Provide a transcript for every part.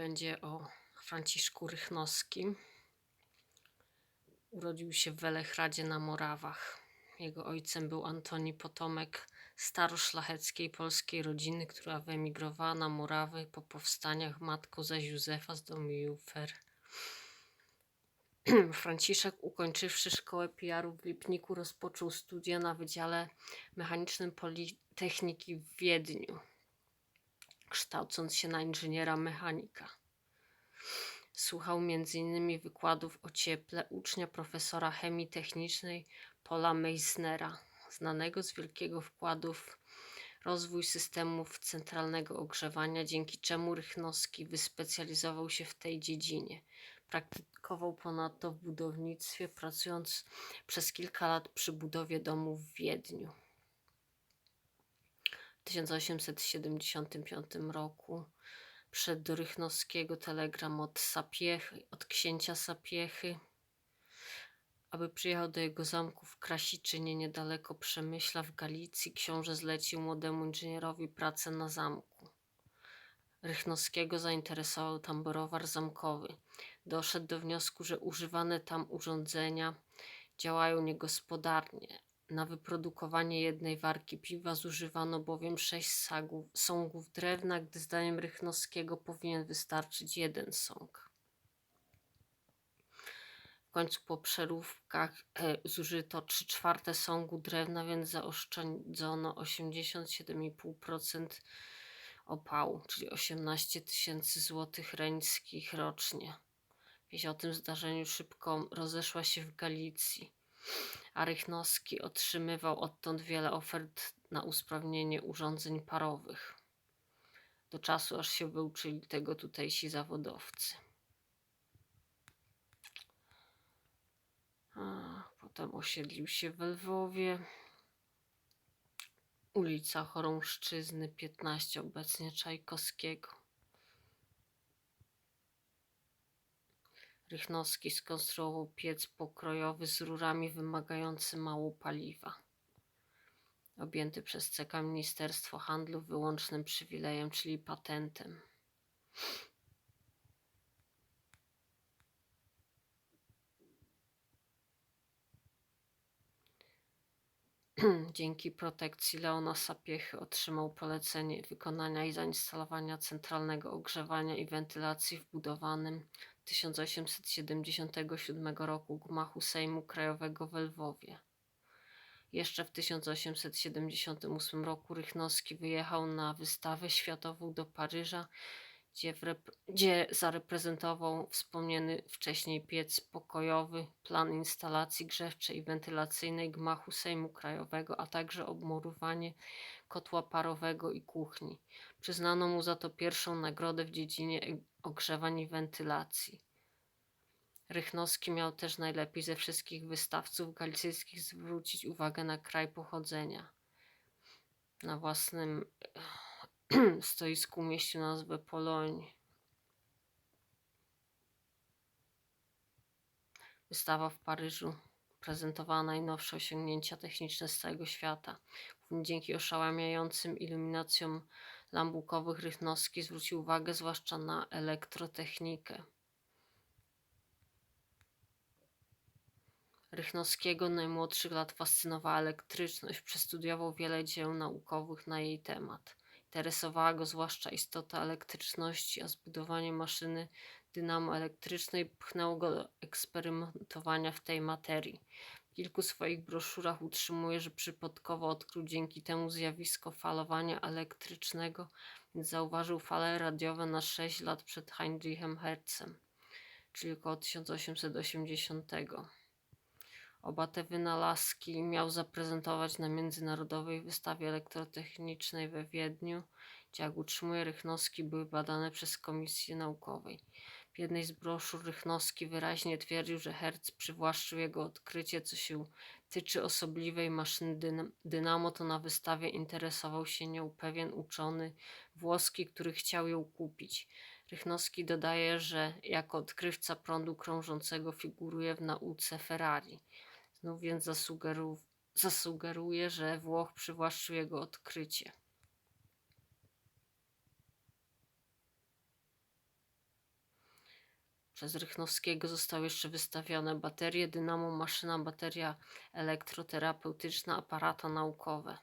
będzie o Franciszku Rychnowskim. Urodził się w Welechradzie na Morawach. Jego ojcem był Antoni Potomek staroszlacheckiej polskiej rodziny, która wyemigrowała na Morawy po powstaniach, matką zaś Józefa z domu Jufer. Franciszek, ukończywszy szkołę PR w Lipniku, rozpoczął studia na Wydziale Mechanicznym Politechniki w Wiedniu, kształcąc się na inżyniera mechanika. Słuchał m.in. wykładów o cieple ucznia profesora chemii technicznej Paula Meissnera, znanego z wielkiego wkładu w rozwój systemów centralnego ogrzewania, dzięki czemu Rychnowski wyspecjalizował się w tej dziedzinie. Praktykował ponadto w budownictwie, pracując przez kilka lat przy budowie domu w Wiedniu. W 1875 roku do Rychnowskiego telegram od Sapiechy, od księcia Sapiechy, aby przyjechał do jego zamku w Krasiczynie, niedaleko Przemyśla w Galicji. Książę zlecił młodemu inżynierowi pracę na zamku. Rychnowskiego zainteresował tam browar zamkowy. Doszedł do wniosku, że używane tam urządzenia działają niegospodarnie. Na wyprodukowanie jednej warki piwa zużywano bowiem sześć sagów, sągów drewna, gdy zdaniem Rychnowskiego powinien wystarczyć jeden sąg. W końcu po przeróbkach e, zużyto 3 czwarte sągu drewna, więc zaoszczędzono 87,5% opału, czyli 18 tysięcy złotych reńskich rocznie. Wieść o tym zdarzeniu szybko rozeszła się w Galicji, a Rychnowski otrzymywał odtąd wiele ofert na usprawnienie urządzeń parowych. Do czasu, aż się wyuczyli tego tutejsi zawodowcy. A, potem osiedlił się w Lwowie. Ulica Chorążczyzny 15, obecnie Czajkowskiego. Rychnowski skonstruował piec pokrojowy z rurami wymagający mało paliwa. Objęty przez CK Ministerstwo Handlu wyłącznym przywilejem, czyli patentem. Dzięki protekcji Leona Sapiechy otrzymał polecenie wykonania i zainstalowania centralnego ogrzewania i wentylacji w budowanym 1877 roku gmachu Sejmu Krajowego w Lwowie. Jeszcze w 1878 roku Rychnowski wyjechał na wystawę światową do Paryża gdzie, gdzie zareprezentował wspomniany wcześniej piec pokojowy, plan instalacji grzewczej i wentylacyjnej gmachu Sejmu Krajowego, a także obmurowanie kotła parowego i kuchni. Przyznano mu za to pierwszą nagrodę w dziedzinie ogrzewań i wentylacji. Rychnowski miał też najlepiej ze wszystkich wystawców galicyjskich zwrócić uwagę na kraj pochodzenia. Na własnym stoisku umieścił nazwę Poloń. Wystawa w Paryżu prezentowała najnowsze osiągnięcia techniczne z całego świata. Dzięki oszałamiającym iluminacjom lambukowych Rychnowski zwrócił uwagę zwłaszcza na elektrotechnikę. Rychnowskiego najmłodszych lat fascynowała elektryczność. Przestudiował wiele dzieł naukowych na jej temat. Interesowała go zwłaszcza istota elektryczności, a zbudowanie maszyny dynamoelektrycznej pchnęło go do eksperymentowania w tej materii. W kilku swoich broszurach utrzymuje, że przypadkowo odkrył dzięki temu zjawisko falowania elektrycznego, więc zauważył fale radiowe na 6 lat przed Heinrichem Hertzem, czyli około 1880. Oba te wynalazki miał zaprezentować na Międzynarodowej Wystawie Elektrotechnicznej we Wiedniu, gdzie, jak utrzymuje Rychnowski, były badane przez Komisję Naukowej. Jednej z broszur Rychnowski wyraźnie twierdził, że Hertz przywłaszczył jego odkrycie, co się tyczy osobliwej maszyny dynamo, to na wystawie interesował się nią pewien uczony włoski, który chciał ją kupić. Rychnowski dodaje, że jako odkrywca prądu krążącego figuruje w nauce Ferrari. Znów więc zasugeru zasugeruje, że Włoch przywłaszczył jego odkrycie. Przez Rychnowskiego zostały jeszcze wystawione baterie, dynamo, maszyna, bateria elektroterapeutyczna, aparata naukowe.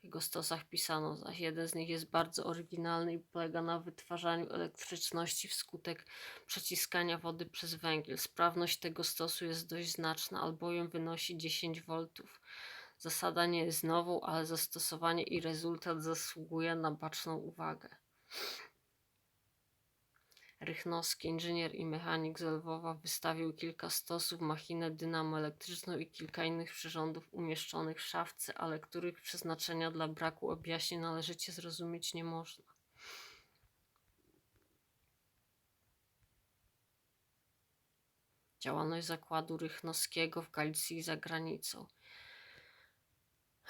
W jego stosach pisano zaś, jeden z nich jest bardzo oryginalny i polega na wytwarzaniu elektryczności wskutek przeciskania wody przez węgiel. Sprawność tego stosu jest dość znaczna, albowiem wynosi 10 V. Zasada nie jest nową, ale zastosowanie i rezultat zasługuje na baczną uwagę. Rychnowski, inżynier i mechanik z Lwowa, wystawił kilka stosów, machinę dynamoelektryczną i kilka innych przyrządów umieszczonych w szafce, ale których przeznaczenia dla braku objaśnień należycie zrozumieć nie można. Działalność zakładu Rychnowskiego w Galicji i za granicą.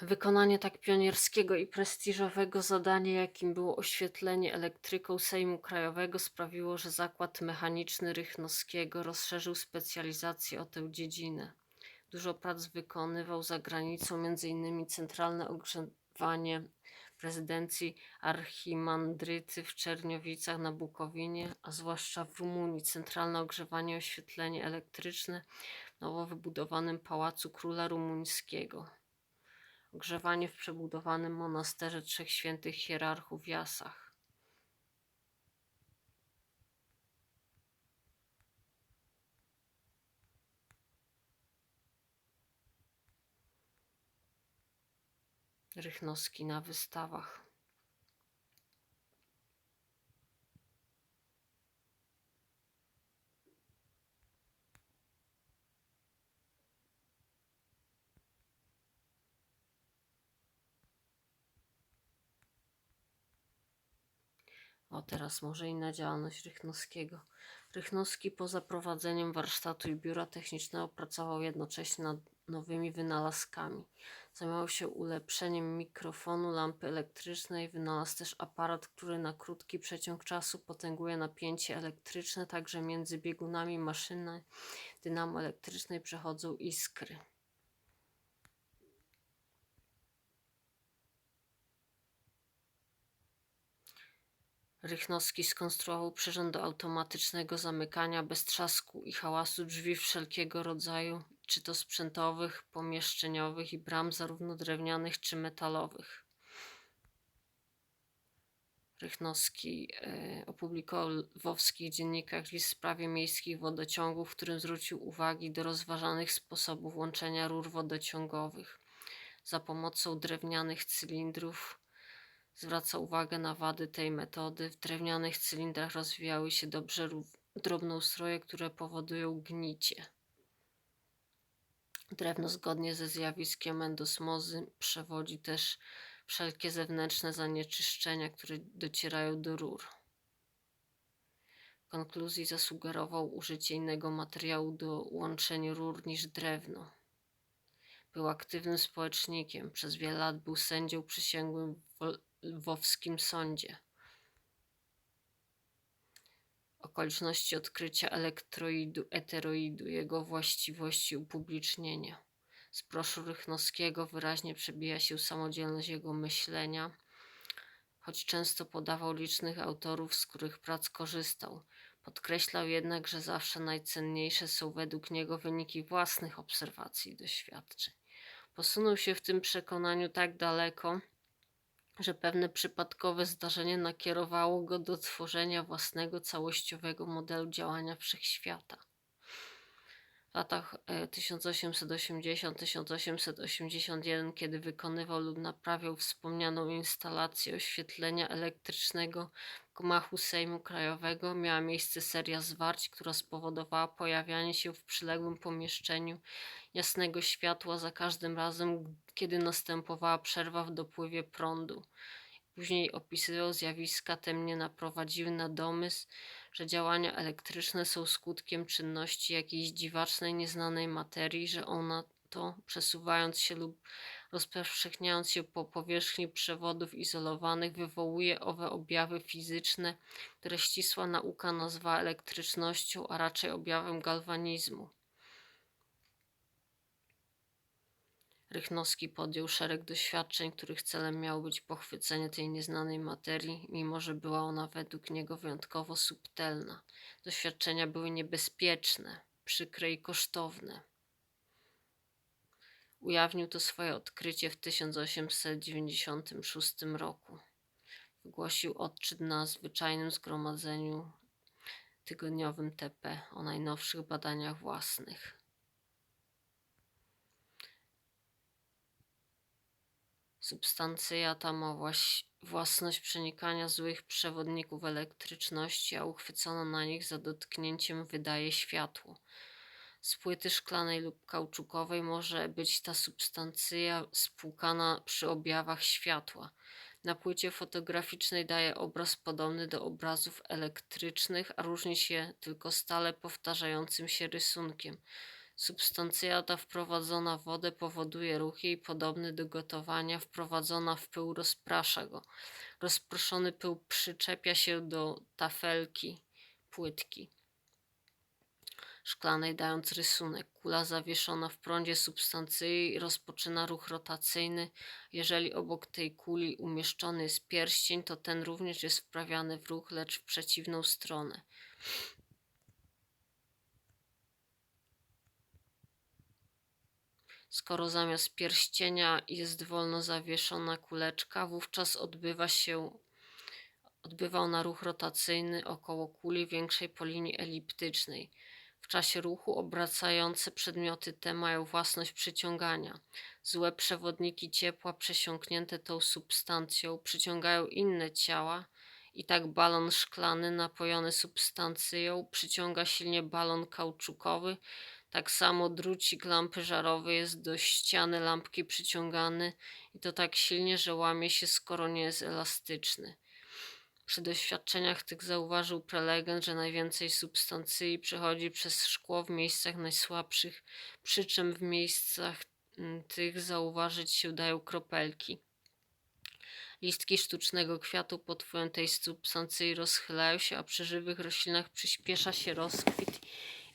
Wykonanie tak pionierskiego i prestiżowego zadania, jakim było oświetlenie elektryką Sejmu Krajowego, sprawiło, że Zakład Mechaniczny Rychnowskiego rozszerzył specjalizację o tę dziedzinę. Dużo prac wykonywał za granicą, m.in. centralne ogrzewanie prezydencji Archimandryty w Czerniowicach na Bukowinie, a zwłaszcza w Rumunii, centralne ogrzewanie i oświetlenie elektryczne w nowo wybudowanym Pałacu Króla Rumuńskiego. Ogrzewanie w przebudowanym monasterze Trzech Świętych Hierarchów w Jasach. Rychnowski na wystawach. O, teraz może inna działalność Rychnowskiego. Rychnowski poza prowadzeniem warsztatu i biura technicznego pracował jednocześnie nad nowymi wynalazkami. Zajmował się ulepszeniem mikrofonu, lampy elektrycznej, wynalazł też aparat, który na krótki przeciąg czasu potęguje napięcie elektryczne, także między biegunami maszyny dynamo elektrycznej przechodzą iskry. Rychnowski skonstruował przyrząd do automatycznego zamykania bez trzasku i hałasu drzwi wszelkiego rodzaju, czy to sprzętowych, pomieszczeniowych i bram zarówno drewnianych czy metalowych. Rychnowski e, opublikował w lwowskich dziennikach list w sprawie miejskich wodociągów, w którym zwrócił uwagi do rozważanych sposobów łączenia rur wodociągowych za pomocą drewnianych cylindrów Zwraca uwagę na wady tej metody. W drewnianych cylindrach rozwijały się dobrze drobnoustroje, które powodują gnicie. Drewno zgodnie ze zjawiskiem endosmozy przewodzi też wszelkie zewnętrzne zanieczyszczenia, które docierają do rur. W konkluzji zasugerował użycie innego materiału do łączenia rur niż drewno. Był aktywnym społecznikiem. Przez wiele lat był sędzią przysięgłym w lwowskim sądzie. Okoliczności odkrycia elektroidu, eteroidu, jego właściwości upublicznienia. Z broszu Rychnowskiego wyraźnie przebija się samodzielność jego myślenia, choć często podawał licznych autorów, z których prac korzystał. Podkreślał jednak, że zawsze najcenniejsze są według niego wyniki własnych obserwacji i doświadczeń. Posunął się w tym przekonaniu tak daleko, że pewne przypadkowe zdarzenie nakierowało go do tworzenia własnego całościowego modelu działania wszechświata. W latach 1880-1881, e, kiedy wykonywał lub naprawiał wspomnianą instalację oświetlenia elektrycznego gmachu Sejmu Krajowego, miała miejsce seria zwarć, która spowodowała pojawianie się w przyległym pomieszczeniu jasnego światła za każdym razem, kiedy następowała przerwa w dopływie prądu. Później opisywał zjawiska te mnie naprowadziły na domysł, że działania elektryczne są skutkiem czynności jakiejś dziwacznej, nieznanej materii, że ona to, przesuwając się lub rozpowszechniając się po powierzchni przewodów izolowanych, wywołuje owe objawy fizyczne, które ścisła nauka nazwała elektrycznością, a raczej objawem galwanizmu. Rychnowski podjął szereg doświadczeń, których celem miało być pochwycenie tej nieznanej materii, mimo że była ona według niego wyjątkowo subtelna. Doświadczenia były niebezpieczne, przykre i kosztowne. Ujawnił to swoje odkrycie w 1896 roku. Wygłosił odczyt na zwyczajnym zgromadzeniu tygodniowym TP o najnowszych badaniach własnych. Substancja ta ma właś- własność przenikania złych przewodników elektryczności, a uchwycono na nich za dotknięciem wydaje światło. Z płyty szklanej lub kauczukowej może być ta substancja spłukana przy objawach światła. Na płycie fotograficznej daje obraz podobny do obrazów elektrycznych, a różni się tylko stale powtarzającym się rysunkiem. Substancja ta wprowadzona w wodę powoduje ruch jej podobny do gotowania, wprowadzona w pył rozprasza go. Rozproszony pył przyczepia się do tafelki płytki szklanej, dając rysunek. Kula zawieszona w prądzie substancji rozpoczyna ruch rotacyjny. Jeżeli obok tej kuli umieszczony jest pierścień, to ten również jest wprawiany w ruch, lecz w przeciwną stronę. Skoro zamiast pierścienia jest wolno zawieszona kuleczka, wówczas odbywa się odbywa ona ruch rotacyjny około kuli większej po linii eliptycznej. W czasie ruchu obracające przedmioty te mają własność przyciągania. Złe przewodniki ciepła przesiąknięte tą substancją przyciągają inne ciała i tak balon szklany napojony substancją przyciąga silnie balon kauczukowy. Tak samo drucik lampy żarowej jest do ściany lampki przyciągany i to tak silnie, że łamie się, skoro nie jest elastyczny. Przy doświadczeniach tych zauważył prelegent, że najwięcej substancji przechodzi przez szkło w miejscach najsłabszych, przy czym w miejscach mm, tych zauważyć się dają kropelki. Listki sztucznego kwiatu pod wpływem tej substancji rozchylają się, a przy żywych roślinach przyspiesza się rozkwit.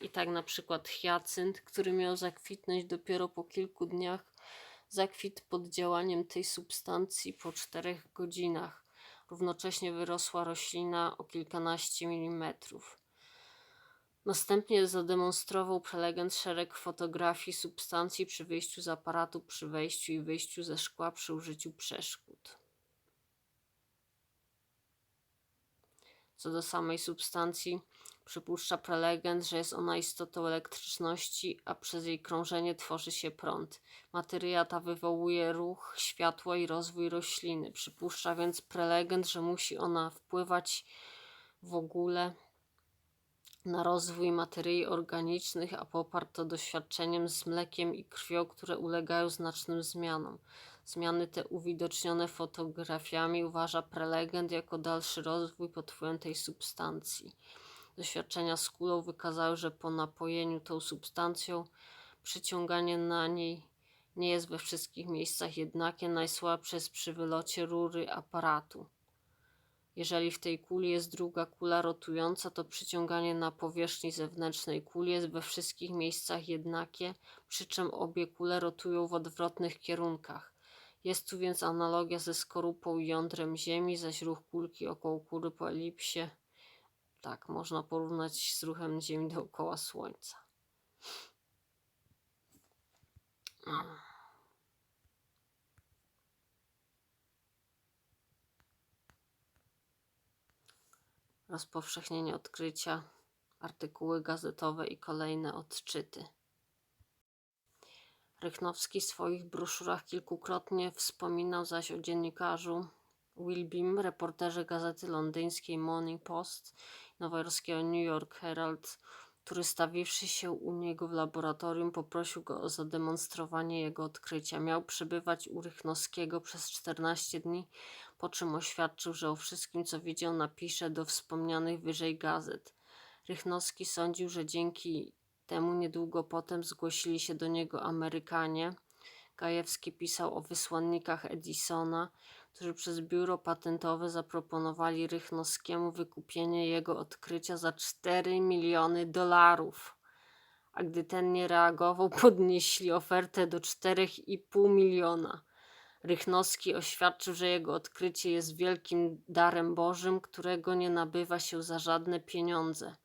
I tak na przykład hiacynt, który miał zakwitnąć dopiero po kilku dniach, zakwit pod działaniem tej substancji po czterech godzinach. Równocześnie wyrosła roślina o kilkanaście milimetrów. Następnie zademonstrował prelegent szereg fotografii substancji przy wyjściu z aparatu, przy wejściu i wyjściu ze szkła przy użyciu przeszkód. Co do samej substancji, przypuszcza prelegent, że jest ona istotą elektryczności, a przez jej krążenie tworzy się prąd. Materia ta wywołuje ruch, światło i rozwój rośliny. Przypuszcza więc prelegent, że musi ona wpływać w ogóle na rozwój materii organicznych, a poparto doświadczeniem z mlekiem i krwią, które ulegają znacznym zmianom. Zmiany te uwidocznione fotografiami uważa prelegent jako dalszy rozwój pod tej substancji. Doświadczenia z kulą wykazały, że po napojeniu tą substancją przyciąganie na niej nie jest we wszystkich miejscach jednakie, najsłabsze jest przy wylocie rury aparatu. Jeżeli w tej kuli jest druga kula rotująca, to przyciąganie na powierzchni zewnętrznej kuli jest we wszystkich miejscach jednakie, przy czym obie kule rotują w odwrotnych kierunkach. Jest tu więc analogia ze skorupą i jądrem Ziemi, zaś ruch kulki około kuli po elipsie tak można porównać z ruchem Ziemi dookoła Słońca. Rozpowszechnienie odkrycia, artykuły gazetowe i kolejne odczyty. Rychnowski w swoich broszurach kilkukrotnie wspominał zaś o dziennikarzu Wilbim, reporterze gazety londyńskiej Morning Post nowojorskiego New York Herald, który stawiwszy się u niego w laboratorium, poprosił go o zademonstrowanie jego odkrycia. Miał przebywać u Rychnowskiego przez 14 dni, po czym oświadczył, że o wszystkim, co widział, napisze do wspomnianych wyżej gazet. Rychnowski sądził, że dzięki temu niedługo potem zgłosili się do niego Amerykanie. Gajewski pisał o wysłannikach Edisona, którzy przez biuro patentowe zaproponowali Rychnowskiemu wykupienie jego odkrycia za 4 miliony dolarów. a gdy ten nie reagował, podnieśli ofertę do 4,5 miliona. Rychnowski oświadczył, że jego odkrycie jest wielkim darem Bożym, którego nie nabywa się za żadne pieniądze.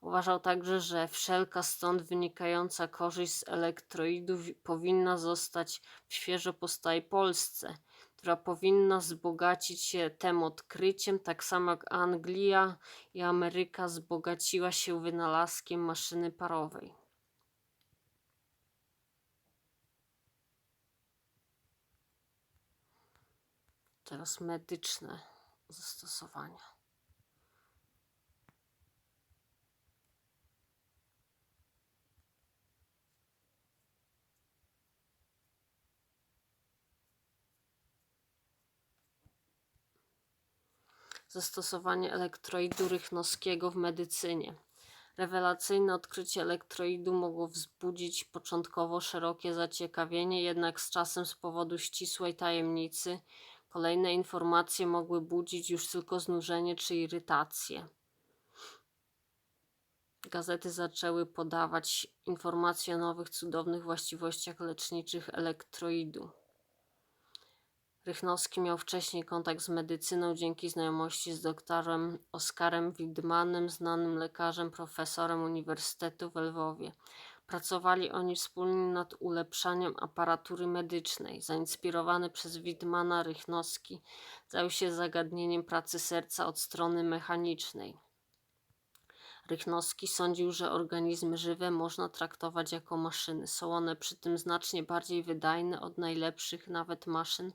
Uważał także, że wszelka stąd wynikająca korzyść z elektroidów powinna zostać w świeżo powstałej Polsce, która powinna wzbogacić się tym odkryciem, tak samo jak Anglia i Ameryka wzbogaciła się wynalazkiem maszyny parowej. Teraz medyczne zastosowania. Zastosowanie elektroidu rychnowskiego w medycynie. Rewelacyjne odkrycie elektroidu mogło wzbudzić początkowo szerokie zaciekawienie, jednak z czasem z powodu ścisłej tajemnicy kolejne informacje mogły budzić już tylko znużenie czy irytację. Gazety zaczęły podawać informacje o nowych cudownych właściwościach leczniczych elektroidu. Rychnowski miał wcześniej kontakt z medycyną dzięki znajomości z doktorem Oskarem Widmanem, znanym lekarzem, profesorem Uniwersytetu w Lwowie. Pracowali oni wspólnie nad ulepszaniem aparatury medycznej. Zainspirowany przez Widmana, Rychnowski zajął się zagadnieniem pracy serca od strony mechanicznej. Rychnowski sądził, że organizmy żywe można traktować jako maszyny. Są one przy tym znacznie bardziej wydajne od najlepszych nawet maszyn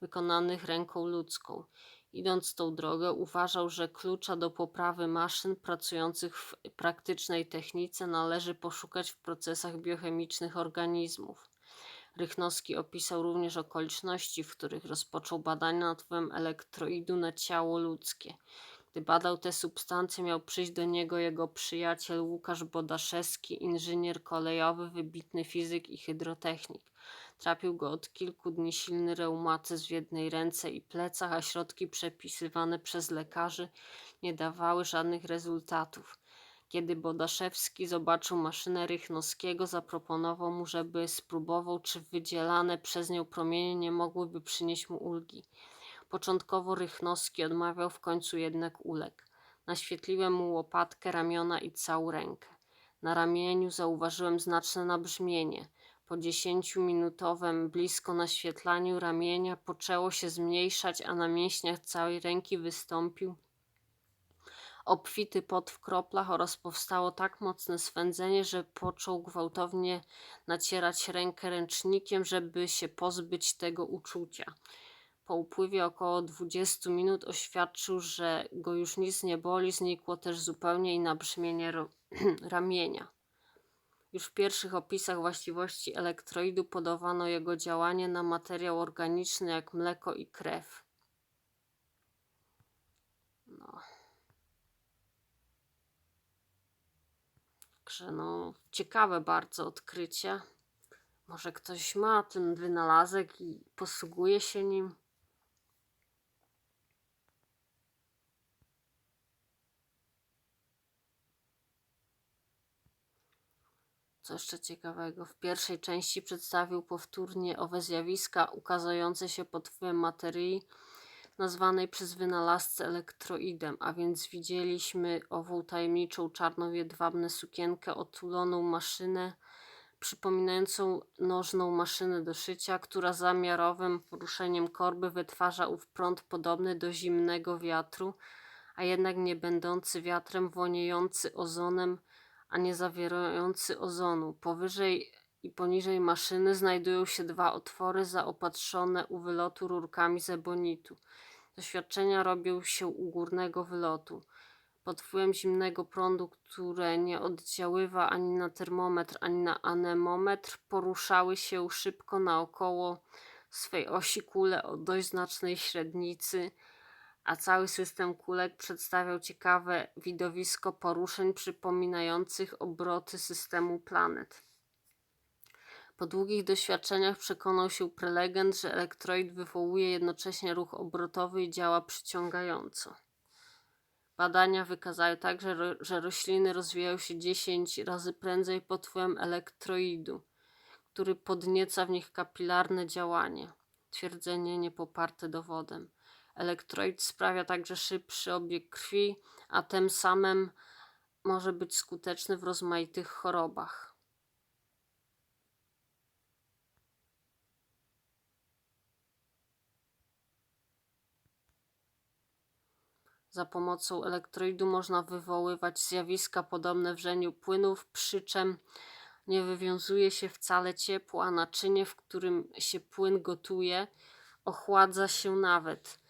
wykonanych ręką ludzką. Idąc tą drogę, uważał, że klucza do poprawy maszyn pracujących w praktycznej technice należy poszukać w procesach biochemicznych organizmów. Rychnowski opisał również okoliczności, w których rozpoczął badania nad wpływem elektroidu na ciało ludzkie. Gdy badał te substancje, miał przyjść do niego jego przyjaciel Łukasz Bodaszewski, inżynier kolejowy, wybitny fizyk i hydrotechnik. Trapił go od kilku dni silny reumatyzm w jednej ręce i plecach, a środki przepisywane przez lekarzy nie dawały żadnych rezultatów. Kiedy Bodaszewski zobaczył maszynę Rychnowskiego, zaproponował mu, żeby spróbował, czy wydzielane przez nią promienie nie mogłyby przynieść mu ulgi. Początkowo Rychnowski odmawiał, w końcu jednak uległ. Naświetliłem mu łopatkę, ramiona i całą rękę. Na ramieniu zauważyłem znaczne nabrzmienie. Po dziesięciominutowym blisko naświetlaniu ramienia poczęło się zmniejszać, a na mięśniach całej ręki wystąpił obfity pot w kroplach oraz powstało tak mocne swędzenie, że począł gwałtownie nacierać rękę ręcznikiem, żeby się pozbyć tego uczucia. Po upływie około 20 minut oświadczył, że go już nic nie boli, znikło też zupełnie i nabrzmienie ramienia. Już w pierwszych opisach właściwości elektroidu podawano jego działanie na materiał organiczny jak mleko i krew. No. Także no, ciekawe bardzo odkrycie. Może ktoś ma ten wynalazek i posługuje się nim. Co jeszcze ciekawego, w pierwszej części przedstawił powtórnie owe zjawiska ukazujące się pod wpływem materii nazwanej przez wynalazcę elektroidem, a więc widzieliśmy ową tajemniczą czarno-jedwabną sukienkę, otuloną maszynę przypominającą nożną maszynę do szycia, która zamiarowym poruszeniem korby wytwarza ów prąd podobny do zimnego wiatru, a jednak nie będący wiatrem, woniejący ozonem, a nie zawierający ozonu. Powyżej i poniżej maszyny znajdują się dwa otwory zaopatrzone u wylotu rurkami z ebonitu. Doświadczenia robią się u górnego wylotu. Pod wpływem zimnego prądu, które nie oddziaływa ani na termometr, ani na anemometr, poruszały się szybko naokoło swej osi kule o dość znacznej średnicy, a cały system kulek przedstawiał ciekawe widowisko poruszeń przypominających obroty systemu planet. Po długich doświadczeniach przekonał się prelegent, że elektroid wywołuje jednocześnie ruch obrotowy i działa przyciągająco. Badania wykazały także, że rośliny rozwijają się 10 razy prędzej pod wpływem elektroidu, który podnieca w nich kapilarne działanie. Twierdzenie niepoparte dowodem. Elektroid sprawia także szybszy obieg krwi, a tym samym może być skuteczny w rozmaitych chorobach. Za pomocą elektroidu można wywoływać zjawiska podobne wrzeniu płynów, przy czym nie wywiązuje się wcale ciepło, a naczynie, w którym się płyn gotuje, ochładza się nawet.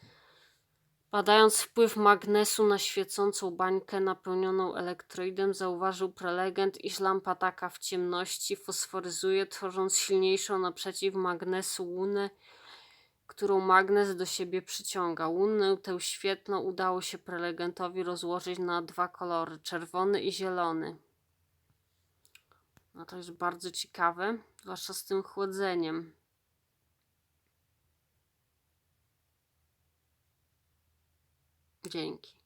Badając wpływ magnesu na świecącą bańkę napełnioną elektroidem, zauważył prelegent, iż lampa taka w ciemności fosforyzuje, tworząc silniejszą naprzeciw magnesu łunę, którą magnes do siebie przyciąga. Łunę tę świetlną udało się prelegentowi rozłożyć na dwa kolory, czerwony i zielony. No to jest bardzo ciekawe, zwłaszcza z tym chłodzeniem. Dzięki.